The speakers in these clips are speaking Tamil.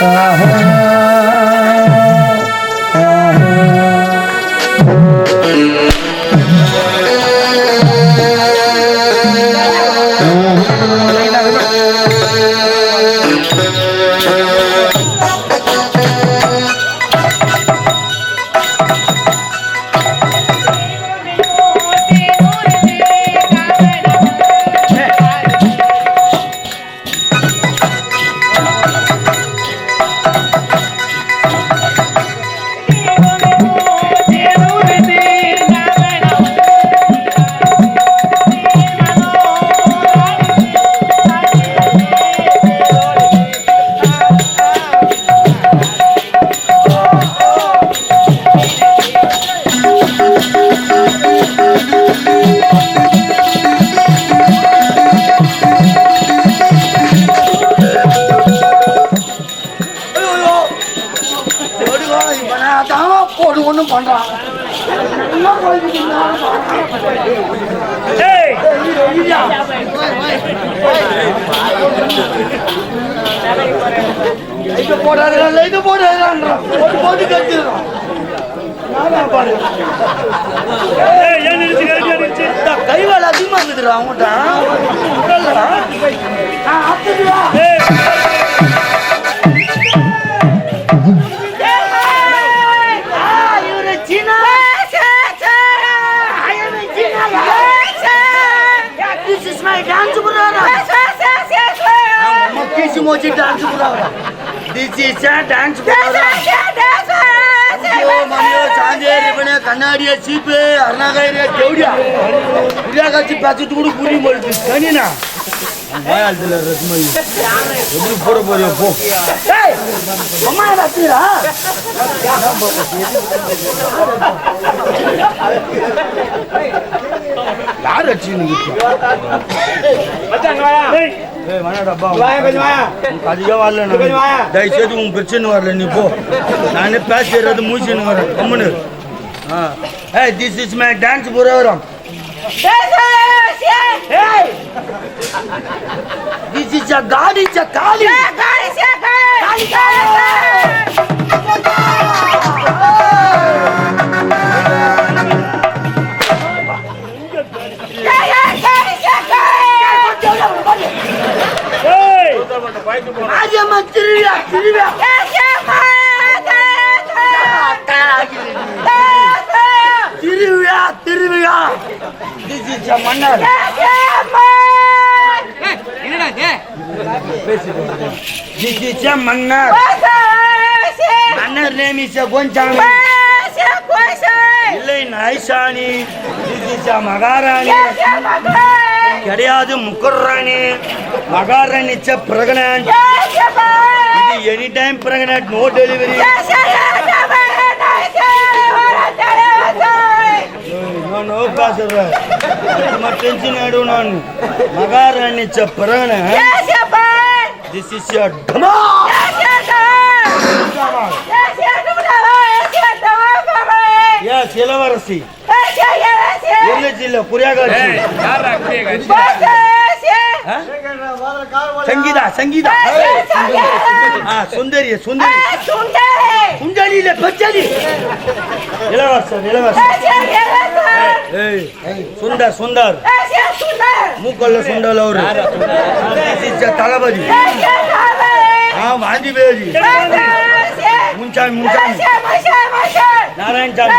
போட்டு அவங்ககிட்ட கண்ணாடியா சீப்பு அருணாகாரியா தேவடியா புரியா காட்சி பச்சத்து கூட புரிய போயிடுது தனினா வாயாளத்தில் ரத்மதி எப்படி போட போறியோ போ அம்மா யார் தயவுசெய்து உன் பிரச்சனை வரல நீ போ. நானே பேசுறது மூச்சுன்னு வரேன். கம்முன்னு ஆ ஏய் this is my dance program this is a காடி இஸ் அ காலி ஏய் ராஜம்மா திருவிழா திருவிழா திருவிழா. திருவிழா மன்னர். மன்னர். மன்னர் நேம் இஸ் அ கொஞ்சாமி இல்லை அ மகாராணி. கிடையாது முக்குர்ராணி. மகாராணி பிரகனன்ட் இது any time pregnant no delivery ನಾನು ಹೋಗ್ಬಾರ್ದು ಟೆನ್ಷನ್ ಆಡು ನಾನು ಮಗಾರಾಣಿ ಚ ಪ್ರಗಣ ದಿಸ್ ಇಸ್ ಯೋರ್ ಢಮಾ ಯಸ್ ಇಲವರಸಿ ಎಲ್ಲಿ ಜಿಲ್ಲೆ ಕುರಿಯಾಗಾಚಿ ಸಂಗೀತ ಸಂಗೀತ ಹಾ ಸುಂದರಿ ಸುಂದರಿ குண்டலியில பெச்சலி. இளவரசர் இளவரசர். சுந்தர் சுந்தர் மூக்கல்ல சுண்டல் அவரு. தளபதி. ஆ வாந்தி பேதி முன்சாமி முன்சாமி. நாராயணசாமி.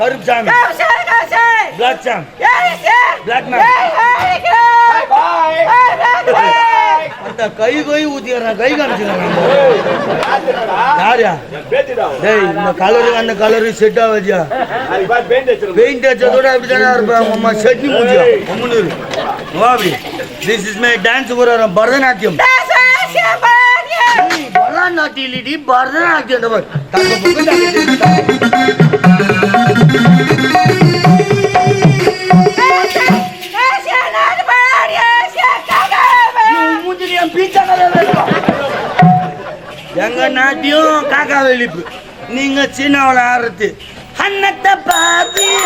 கருப்சாமி பிளாக் சாமி பிளாக் மேம் அந்த கை கை ஊத்திடுறேன் கை காமிச்சுக்கிறேன் யாரியா டேய் இந்த கலரு அந்த கலரு செட் ஆகாதியா பெயிண்ட் அடிச்சதோட அப்படி தானே இருப்பேன் அம்மா செட்னி மூச்சியா ஒம்முன்னு வா அப்படி திஸ் இஸ் மை டான்ஸ் போறாரன் பரதநாட்டியம் பரதநாட்டியம் பரதநாட்டியம் பீச்சா கலர் இருக்கும். எங்க நாட்டியும் காக்கா வெளிப்பு. நீங்க சீனாவில் ஆறுத்து அன்னத்தை பாத்திய.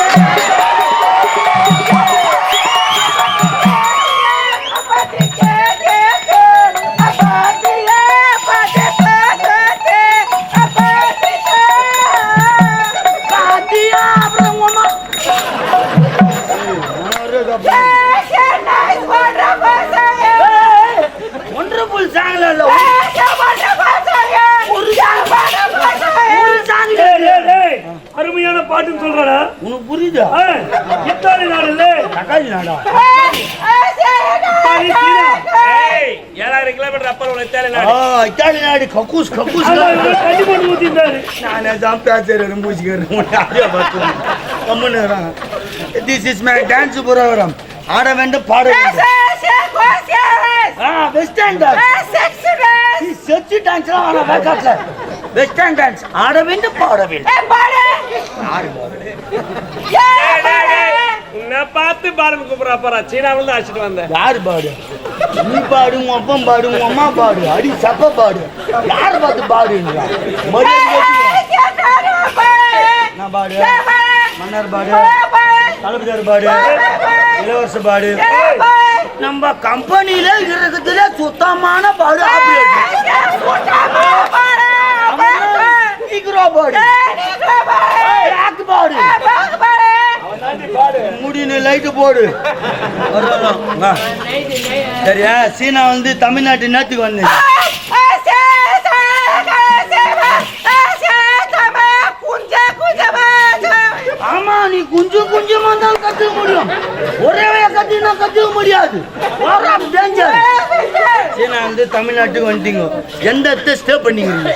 பாட்டுன்னு சொல்றாடா. உனக்கு புரியுதா? இத்தாலி நாடுல தக்காளி நாடா? இத்தாலி, சீனா. ஏய், ஏழாயிரம் கிலோமீட்டர் அப்புறம் தேவை ஆ இத்தாலி நாடு. கக்கூஸ் கக்கூஸ் கஞ்சி போட்டு ஊத்திருந்தாரு. நானே தான் பேசுறேன் மூச்சுக்கிறேன் கம்முன்னு this is my dance program ஆட வேண்டும் பாட வேண்டும். ஆ வெஸ்டர்ன் டான்ஸ் செச்சு டான்ஸ்லாம் வேணாம் வேக்காட்ல வெஸ்டர்ன் டான்ஸ் ஆட வேண்டும் பாட வேண்டும். பார்த்து பாடம் கூப்பிடுறா பாரா சீனாவில் தான் அழைச்சிட்டு வந்தேன் யாரு பாடு? நீ பாடு உன் அப்பன் பாடு உன் அம்மா பாடு. அடி சப்ப பாடு. யார் பார்த்து பாடுன்றா மரியாதை கேட்டுக்கோ. நான் பாடு. மன்னர் பாடு. தளபதியார் பாடு. இளவரச பாடு நம்ம கம்பெனியில இருக்கிறதுல சுத்தமான பாடு பாடு. பிளாக் பாடு. முடினு லைட்டு போடு. சரியா சீனா வந்து தமிழ்நாட்டு நேரத்துக்கு வந்தேன் ஆமா நீ கொஞ்சம் கொஞ்சமா தான் கத்துக்க முடியும். ஒரே கத்தினா கத்துக்க முடியாது. டேஞ்சர் சீனா வந்து தமிழ்நாட்டுக்கு வந்துட்டீங்க. எந்த இடத்த ஸ்டே பண்ணிக்கிறீங்க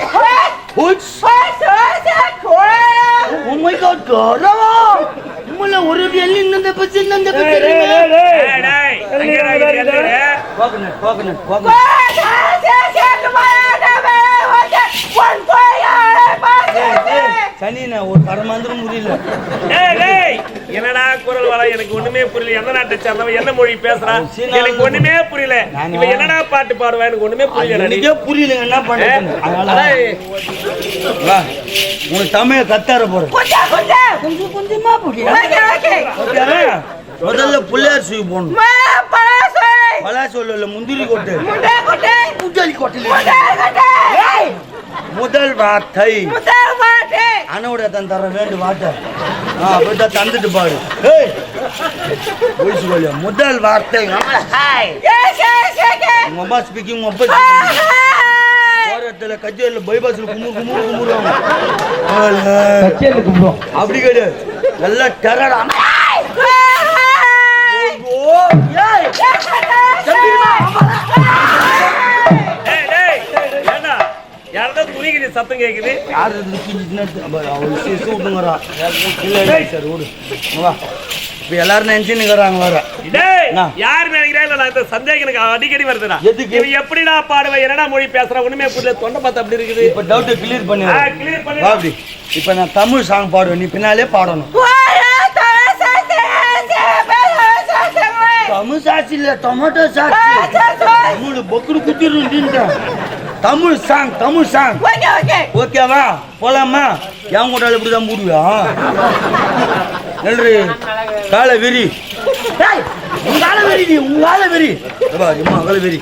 மை காட் கரவா உம்மல ஒரு வெள்ளி இந்த பத்தி இந்த டேய், டேய், டேய், டேய். டேய், டேய், கோகனட் கோகனட் கோகனட் சனினா ஒரு பரமாந்திரம் டேய், என்னடா குரல் வளம் எனக்கு ஒண்ணுமே புரியல. எந்த நாட்டை சேர்ந்தவன்? என்ன மொழி பேசுறான் எனக்கு ஒண்ணுமே புரியல? இவன் என்னடா பாட்டு பாடுவா? எனக்கு ஒண்ணுமே புரியல எனக்கே புரியலங்க. என்ன வா உனக்கு தமிழ கத்தார போறேன். கொஞ்சம் கொஞ்சமா. ஓகேவா? முதல்ல புள்ளையார் சுவி போடணும் பலா சொல்லல முந்திரி கொட்டு. முட்டலி கொட்டில முதல் வார்த்தை. அனோட தன் தர வேண்டும் வார்த்தை. ஆ அப்படிதான் தந்துட்டு பாடு ஏய் போய் சொல்லு. முதல் வார்த்தை. உங்க அம்மா ஸ்பீக்கிங் உங்க அப்பா speaking. போராட்டத்துல கச்சேரியில பைபாஸ்ல குமுறு குமுறு குமுறுவாங்க. அப்படி கிடையாது நல்லா டெரடா. டேய், துணிக்குது சத்தம் கேக்குது. யார் விட்டுங்கிறா இல்லை சார் விடு. வா. இப்போ எல்லாரும் நினைச்சுன்னுங்கிறாங்க வர? யார் நினைக்கிறா இல்ல இந்த சந்தேகம் எனக்கு அடிக்கடி வருதுடா. எதுக்கு? இவன் எப்படிடா பாடுவ என்னடா மொழி பேசுற ஒண்ணுமே புரியல. தொண்டை பார்த்து அப்படி இருக்குது. இப்போ டவுட்டை கிளியர் பண்ணி clear பண்ணி அப்படி. இப்போ நான் தமிழ் சாங் பாடுவேன் நீ பின்னாலே பாடணும். தமிழ் சாட்சி இல்ல டொமேட்டோ சாட்சி. தமிழ் பொக்குடு குத்திருந்தேன் தமிழ் சாங் தமிழ் சாங். ஓகேவா போலாமா? என் கூட இப்படி தான் போடுவியா நன்றி காலை வெறி. காலை வெறி நீ உன் காலை வெறி. ஏப்பா, அம்மா காலை வெறி.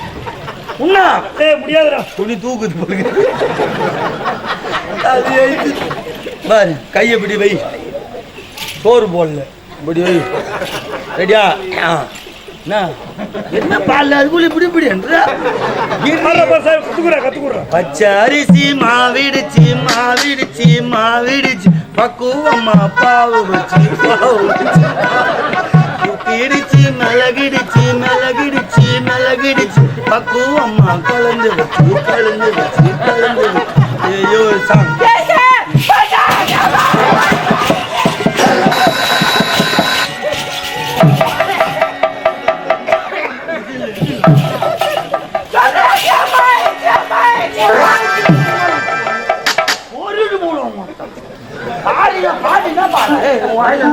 உண்ணா? டேய், முடியாதுடா. துணி தூக்குது போலுங்க அது. பாரு கையை இப்படி வை? சோறு போடல. இப்படி வை. ரெடியா? ஆ. என்ன? என்ன பால் அதுக்குள்ள இப்படி இப்படி என்றா? பாடுறா, பாரு, சார், கத்துக்குறா, கத்துக்குறா. பச்சை அரிசி மாவிடுச்சு மாவிடுச்சு மாவிடுச்சு. பக்குவம்மா பாவு வச்சு பாவு இடிச்சு மிளகிடுச்சு மிளகிடுச்சு மிளகிடுச்சு. பக்குவம்மா கலந்து வச்சு கலந்து வச்சு கலந்து வச்சு. ஐயோ சாங் வாயில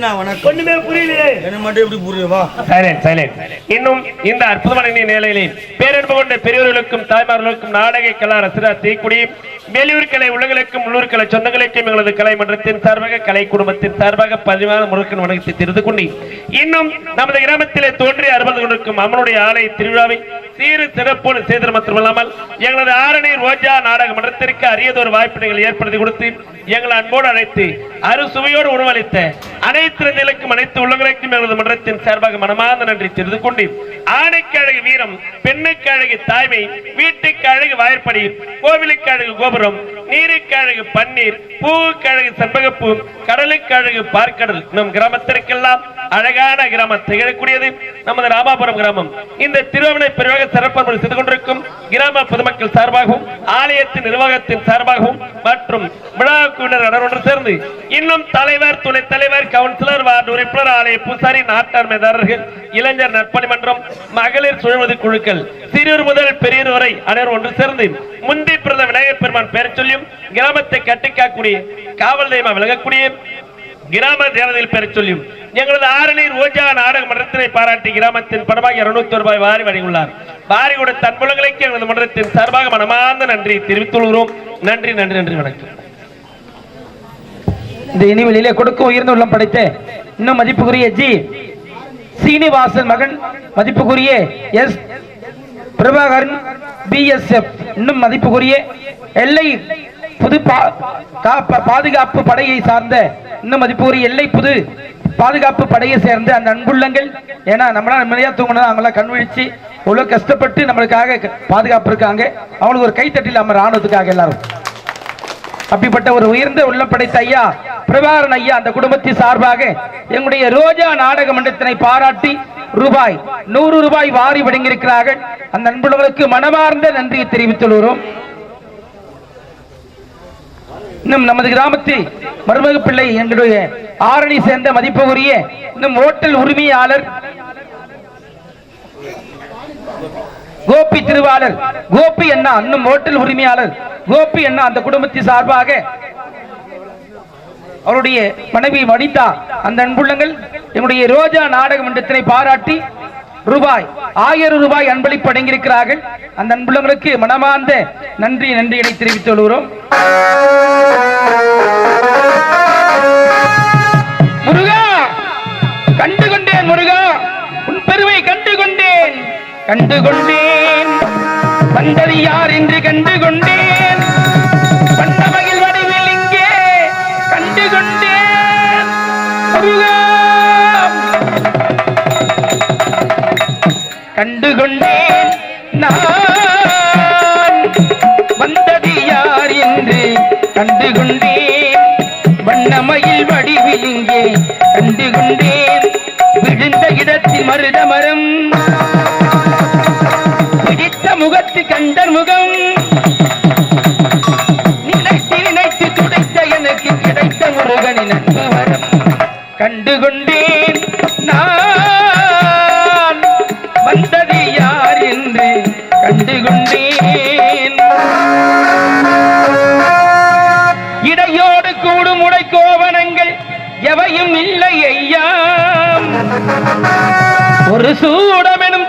வணக்கம். ஒண்ணுமே புரியலையே. எனக்கு மட்டும் எப்படி புரியுவா இன்னும் இந்த அற்புதமான நிலையிலே பேரன்பு கொண்ட பெரியவர்களுக்கும் தாய்மார்களுக்கும் நாடக கலா ரசிகர் தீக்குடி மேலூர் கலை உலகளுக்கும் உள்ளூர் கலை சொந்தங்களுக்கும் எங்களது கலை மன்றத்தின் சார்பாக கலை குடும்பத்தின் சார்பாக பதிவான முருகன் வணக்கத்தை தெரிந்து கொண்டு இன்னும் நமது கிராமத்திலே தோன்றி அறுபது கொண்டிருக்கும் அம்மனுடைய ஆலய திருவிழாவை சீறு சிறப்போடு செய்தது மட்டுமல்லாமல் எங்களது ஆரணி ரோஜா நாடக மன்றத்திற்கு அரியதொரு வாய்ப்பினைகள் ஏற்படுத்தி கொடுத்து எங்களை அன்போடு அழைத்து அறுசுவையோடு உணவளித்த அனைத்து நிலைக்கும் அனைத்து உள்ளங்களுக்கும் எங்களது மன்றத்தின் சார்பாக மனமார்ந்த நன்றி தெரிந்து கொண்டு ஆணைக்கு அழகு வீரம் பெண்ணுக்கு அழகு தாய்மை வீட்டுக்கு அழகு வாய்ப்படி கோவிலுக்கு அழகு கோபுரம் நீருக்கு நீருக்கழகு பன்னீர் பூவுக்கழகு செண்பகப்பூ கடலுக்கழகு பார்க்கடல். நம் கிராமத்திற்கெல்லாம் அழகான கிராமம் திகழக்கூடியது. நமது ராமாபுரம் கிராமம். இந்த திருவண்ணை பெருவாக சிறப்பு செய்து கொண்டிருக்கும் கிராம பொதுமக்கள் சார்பாகவும் ஆலயத்தின் நிர்வாகத்தின் சார்பாகவும் மற்றும் விழா குழுவினர் அனைவரும் சேர்ந்து இன்னும் தலைவர் துணைத் தலைவர் கவுன்சிலர் வார்டு உறுப்பினர் ஆலய பூசாரி நாட்டார் மேதாரர்கள் இளைஞர் நற்பணி மன்றம் மகளிர் சுழல்வது குழுக்கள் சிறியோர் முதல் பெரியோர் வரை அனைவரும் ஒன்று சேர்ந்து முந்தி பிறந்த விநாயகர் பெருமான் பெயர் சொல்லியும் கிராமத்தை கட்டிக்காக்கூடிய காவல் தெய்வம் விலகக்கூடிய கிராம தேவதையில் பெற சொல்லியும். எங்களது ஆரணி ரோஜா நாடக மன்றத்தினை பாராட்டி கிராமத்தின் படமாக இருநூத்தி ரூபாய் வாரி வழங்கியுள்ளார். வாரியோட தன்புலங்களுக்கு எங்களது மன்றத்தின் சார்பாக மனமார்ந்த நன்றி தெரிவித்துள்ளோம். நன்றி நன்றி நன்றி வணக்கம். இந்த இனிவெளியிலே கொடுக்க உயர்ந்த உள்ளம் படைத்த இன்னும் மதிப்புக்குரிய ஜி. சீனிவாசன் மகன் மதிப்புக்குரிய எஸ். பிரபாகரன் பிஎஸ்எஃப் இன்னும் மதிப்புக்குரிய எல்லை புது பா- பாதுகாப்பு படையை சார்ந்த இன்னும் மதிப்புக்குரிய எல்லை புது பாதுகாப்பு படையை சேர்ந்த அந்த அன்புள்ளங்கள். ஏன்னா நம்மளா நிம்மதியா தூங்கணும் அவங்களாம் கண் விழிச்சு இவ்வளவு கஷ்டப்பட்டு நம்மளுக்காக பாதுகாப்பு இருக்காங்க. அவங்களுக்கு ஒரு கைத்தட்டில் நம்ம ராணுவத்துக்காக எல்லாரும். அப்படிப்பட்ட ஒரு உயர்ந்த உள்ளம் படைத்த ஐயா பிரபாகரன் ஐயா அந்த குடும்பத்தின் சார்பாக எங்களுடைய ரோஜா நாடக மன்றத்தினை பாராட்டி ரூபாய் நூறு ரூபாய் வாரி வழங்கியிருக்கிறார்கள். அந்த அன்புள்ளவர்களுக்கு மனமார்ந்த நன்றியை தெரிவித்துள்ளோம் இன்னும் நமது கிராமத்தில் மருமக பிள்ளை எங்களுடைய ஆரணி சேர்ந்த மதிப்புக்குரிய இன்னும் ஓட்டல் உரிமையாளர் கோபி திருவாளர். கோபி அண்ணா இன்னும் ஓட்டல் உரிமையாளர். கோபி அண்ணா அந்த குடும்பத்தின் சார்பாக அவருடைய மனைவி வனிதா அந்த அன்புள்ளங்கள் என்னுடைய ரோஜா நாடக மன்றத்தினை பாராட்டி ரூபாய் ஆயிரம் ரூபாய் அன்பளிப்பு அடங்கியிருக்கிறார்கள் அந்த அன்புள்ளங்களுக்கு மனமார்ந்த நன்றி நன்றிகளை தெரிவித்துக் கொள்கிறோம். கண்டு கொண்டேன் வந்தது யார் என்று கண்டு கொண்டேன் வண்ண மகிழ் வடிவில் இங்கே கண்டு கொண்டேன் கண்டு கொண்டேன் நான். வந்தது யார் என்று கண்டு கொண்டேன் வண்ணமயில் வடிவில் இங்கே கண்டு கொண்டேன் விழுந்த இடத்தில் மருத மரம் முகத்து கண்டர் முகம். நினைத்து நினைத்து துடைத்த எனக்கு கிடைத்த முருகனின் அன்பவரம். கண்டுகொண்டேன் நான். வந்தது யார் என்று கண்டுகொண்டேன். இடையோடு கூடும் உடை கோவனங்கள் எவையும் இல்லை ஐயா. ஒரு சூடமெனும்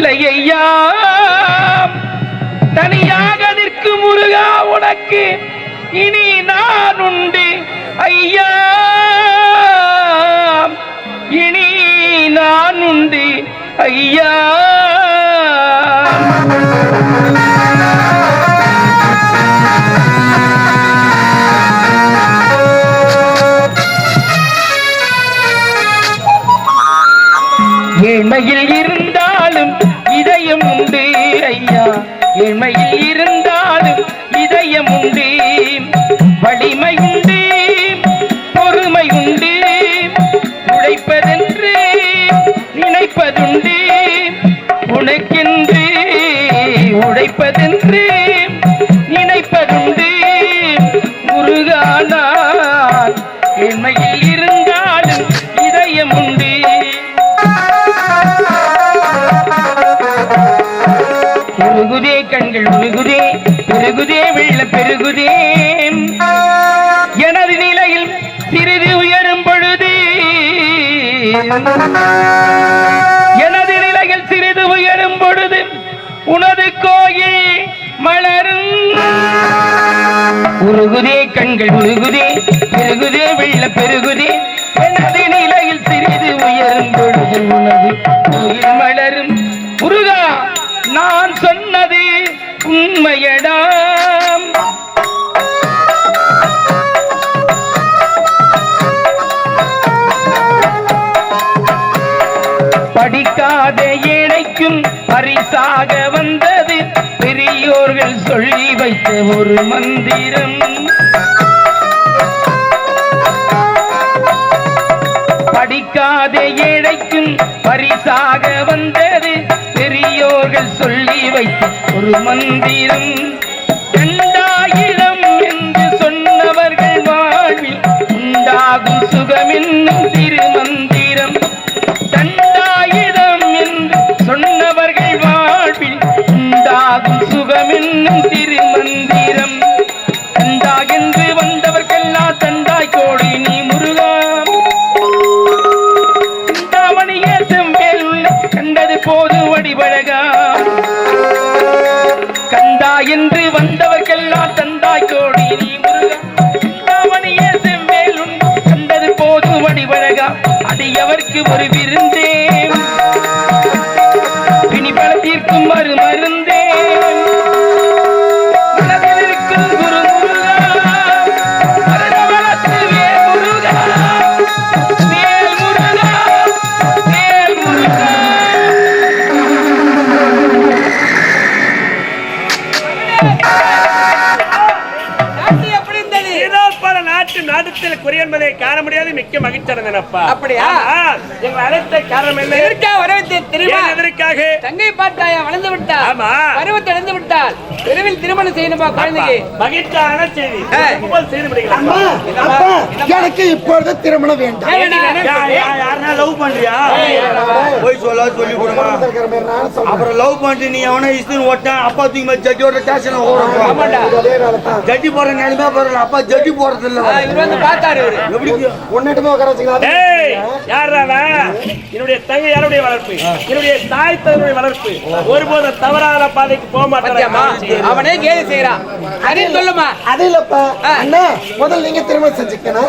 இல்லை ஐயா தனியாக நிற்கும் முருகா உனக்கு இனி நான் உண்டு ஐயா இனி நான் உண்டு ஐயா ஏழ்மையில் இருந்தாலும் இதயம் உண்டு ஐயா. இமையில் இருந்த பெருகுதே எனது நிலையில் சிறிது உயரும் பொழுது. எனது நிலையில் சிறிது உயரும் பொழுது உனது கோயில் மலரும். உருகுதே கண்கள் உருகுதே பெருகுதே வெள்ள பெருகுதே. எனது நிலையில் சிறிது உயரும் பொழுது உனது கோயில் மலரும். முருகா நான் சொன்னது உண்மையடா. வைத்த ஒரு மந்திரம். படிக்காத ஏழைக்கும் பரிசாக வந்தது. பெரியோர்கள் சொல்லி வைத்த ஒரு மந்திரம். இரண்டாயிரம் என்று சொன்னவர்கள் வாழ்வில் உண்டாகும் சுகமென்னும் திருமந்திரம். தண்டாயிரம் என்று சொன்னவர்கள் வாழ்வில் உண்டாகும் சுகமென்னும் திருமந்திரம். வந்தவர்க்கெல்லாம் தந்தாய் கோடி நீ முருகா. செவ்வேலும் கண்டது போது வடிவழகா. அடியவர்க்கு ஒரு விருந்தே? பிணி பல தீர்க்கும் மருமா மிக்க மகிழ்ச்சி அடைந்தனப்பா அப்படியா? எங்களை அழைத்த காரணம் என்ன? எதற்கா வரவேற்று தெரியுமா? எதற்காக? தங்கை பார்த்தாயா வளர்ந்து விட்டாள் ஆமா. பருவத்தை இழந்து விட்டாள் விரைவில் திருமணம் செய்யணுமா குழந்தைக்கு? மகிழ்ச்சியான செய்தி? எனக்கு இப்பொழுது திருமணம் வேண்டாம்? யாருன்னா லவ் பண்றியா? போய் சொல்ல சொல்லி கொடுமா. அப்புறம் லவ் பண்ணிட்டு நீ எவனா இஸ்துன்னு ஓட்டான் அப்பா தூக்கி மாதிரி ஜட்ஜோட ஸ்டேஷன்ல ஓடுறோம். ஜட்ஜி போற நிலைமை போறல அப்பா ஜட்ஜி போறது இல்ல. வந்து பார்த்தாரு இவரு. எப்படி? உன்னிட்டமே உட்கார வச்சுக்கலாம். ஏய் யாரா? என்னுடைய தங்கை யாருடைய வளர்ப்பு. என்னுடைய தாய் தந்தையுடைய வளர்ப்பு. ஒருபோதும் தவறான பாதைக்கு போக மாட்டேன் அவனே கேலி செய்யறான் அதையும் சொல்லுமா அது இல்லப்பா. அண்ணா முதல்ல நீங்க திருமணம் செஞ்சுக்கணும்.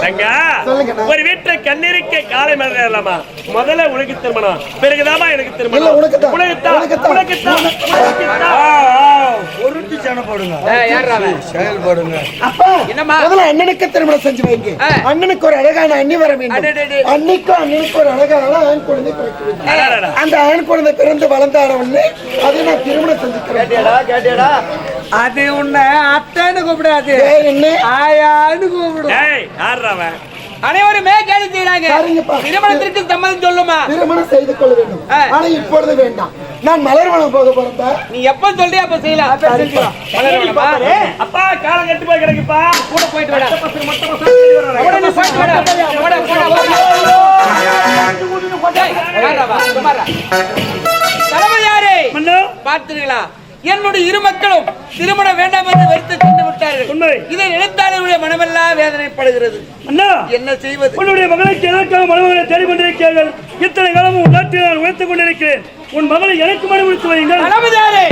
ஒரு வீட்டுல கண்ணீருக்கு காலை மறந்துடலாமா முதல்ல உனக்கு திருமணம் பிறகுதாமா எனக்கு இல்ல, திருமணம் உனக்குத்தான். உனக்குத்தான் உனக்குத்தான். உனக்குத்தான் உனக்குத்தான். பொருட்டு செயல்படுங்க அப்பா என்னம்மா? முதல்ல அண்ணனுக்கு திருமணம் செஞ்சு வைங்க. அண்ணனுக்கு ஒரு அழகான அண்ணி வர. வேண்டும் அன்னைக்கும் அண்ணனுக்கு ஒரு அழகான ஆண் குழந்தை பிறக்க வேண்டும் அடடடா. அந்த ஆண் குழந்தை பிறந்து வளர்ந்தான உடனே அதை நான் திருமணம் செஞ்சுக்கிறேன் கேட்டியாடா கேட்டியாடா அது உன்னை அத்தைன்னு கூப்பிடாது. ஆயான்னு கூப்பிடும்? அனைவருமே கேலி செய்யறாங்க. திருமணத்திற்கு சம்மதம் சொல்லுமா? திருமணம் செய்து கொள்ள வேண்டும். ஆனா இப்பொழுது வேண்டாம். நான் மலர்வனம் போக போறப்ப. நீ எப்ப சொல்றியா அப்ப செய்யலாம். மலர்வனமா? அப்பா காலம் கெட்டு போய் கிடக்குப்பா. கூட போயிட்டு வாடா. உடனே போயிட்டு வாடா. போடா போடா. தளபதி யாரு? மன்னு, பார்த்தீர்களா என்னுடைய இரு மக்களும் திருமணம் வேண்டாம் என்று வெறுத்து சென்று விட்டார்கள். இதை நினைத்தாலுடைய மனமெல்லாம் வேதனைப்படுகிறது. அண்ணா என்ன செய்வது? உன்னுடைய மகளுக்கு எதற்காக மணமகளை தேடிக் கொண்டிருக்கிறீர்கள் இத்தனை காலமும் நாட்டில் நான் உயர்த்துக் கொண்டிருக்கிறேன். உன் மகளை எனக்கு மறுமொழித்து வையுங்கள் தளபதி யாரு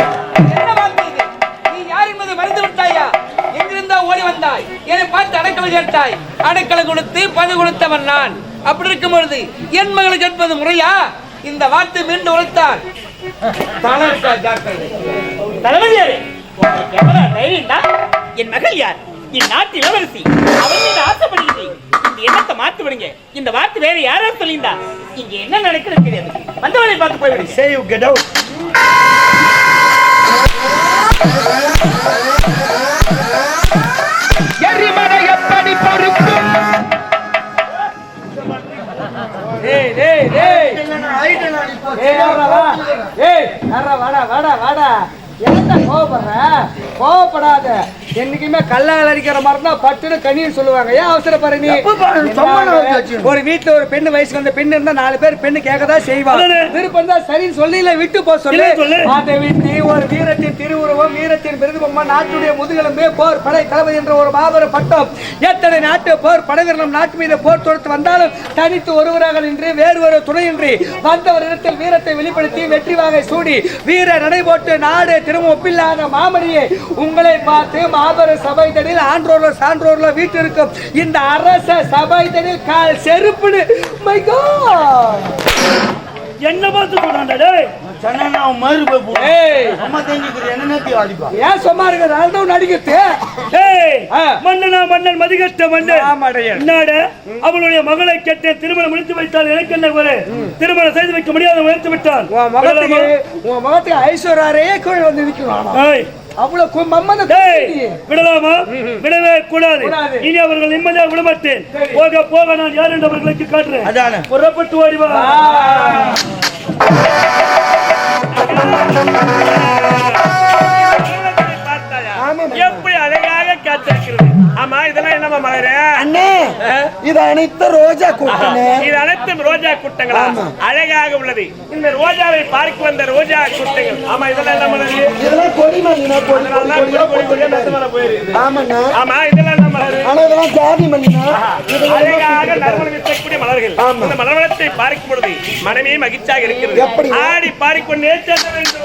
என்ன வார்த்தை இது? நீ யார் என்பதை மறந்து விட்டாயா? எங்கிருந்தா ஓடி வந்தாய். என்னை பார்த்து அடைக்கலை கேட்டாய் அடைக்கலை கொடுத்து பது கொடுத்தவன் நான். அப்படி இருக்கும் பொழுது என் மகளுக்கு என்பது முறையா? இந்த வார்த்தை மீண்டும் உழைத்தால் தளர்த்தா ஜாக்கிரதை தளபதியாரே உங்களுக்கு எவ்வளவு தைரியம் தான் என் மகள் யார்? என் நாட்டு இளவரசி. அவள் மீது ஆசைப்படுகிறேன் இந்த எண்ணத்தை மாத்து விடுங்க. இந்த வார்த்தை வேற யாராவது சொல்லியிருந்தா இங்க என்ன நடக்கிறது தெரியாது. வந்தவனை பார்த்து போய்விடுங்க say you get out. எரிமலை எப்படி பொறுக்கும்? டேய் டேய் டேய். ஏய் யாரா யாரா வாடா வாடா வாடா. என்கிட்ட கோவப்படுற? கோவப்படாத. என்னைக்குமே கல்லால் அடிக்கிற மாதிரி தான் பட்டுன்னு கண்ணின்னு சொல்லுவாங்க. ஏன் அவசரப்படுற நீ. ஒரு வீட்டுல ஒரு பெண்ணு வயசுக்கு வந்த பெண்ணு இருந்தா நாலு பேர் பெண்ணு கேட்கதான் செய்வாங்க. விருப்பம் தான் சரின்னு சொல்லி இல்ல விட்டு போ சொல்லு. அதை விட்டு ஒரு வீரத்தின் திருவுருவம் வீரத்தின் விருதுபொம்மா நாட்டுடைய முதுகெலும்பு போர் படை தளபதி என்ற ஒரு மாபெரும் பட்டம். எத்தனை நாட்டு போர் படைவீரர் நம் நாட்டு மீது போர் தொடுத்து வந்தாலும் தனித்து ஒருவராக நின்று வேறு ஒரு துணையின்றி வந்தவரிடத்தில் வீரத்தை வெளிப்படுத்தி வெற்றி வாகை சூடி வீர நடை போட்டு நாடு திரும்ப ஒப்பில்லாத மாமணியே உங்களை பார்த்து மாபெரும் சபை தனில் ஆன்றோர்ல சான்றோர்ல வீட்டு இருக்கும் இந்த அரச சபை தனில் கால் செருப்புடு மை என்ன பார்த்து சொல்றான்டா சொன்னா அவன் மறு போய். ஏய். அம்மா தெரிஞ்சுக்கிட்டு என்ன நேரத்தி அடிப்பா ஏன் சும்மா தான் நடிக்கிறது. மன்னனா மன்னன் மதிகட்ட மன்னன். என்னடா அவளுடைய மகளை கேட்டு திருமணம் முடித்து வைத்தால் எனக்கு என்ன திருமணம் செய்து வைக்க முடியாத முயற்சி விட்டால். உன் முகத்துக்கு உன் முகத்துக்கு ஐஸ்வர்யாரையே கீழே வந்து ஏய், அவ்வளவு. விடலாமா? விடவே கூடாது. இனி அவர்கள் நிம்மதியாக விடமாட்டேன். போக போக நான் யார் என்று அவர்களுக்கு காட்டுறேன். அதானே. புறப்பட்டு ஓடி வா. எப்படி அழகாக காத்திருக்கிறது ஆமா இதெல்லாம் என்னமா மலரு? இது அனைத்து ரோஜா கூட்டணே இது அனைத்தும் ரோஜா கூட்டங்களா? அழகாக உள்ளது. இந்த ரோஜாவை பார்க்க வந்த ரோஜா கூட்டங்கள். ஆமா இதெல்லாம் என்ன மலரு? இதெல்லாம் கொடி மல்லினா கொடி கொடி ஆமா இதெல்லாம் என்ன மலரு? ஆனா இதெல்லாம் ஜாதி மல்லினா அழகாக நறுமணம் வீசக்கூடிய மலர்கள். இந்த மலர்வளத்தை பார்க்கும் பொழுது மனமே மகிழ்ச்சியாக இருக்கிறது? ஆடி பாடிக்கொண்டே செல்ல வேண்டும்.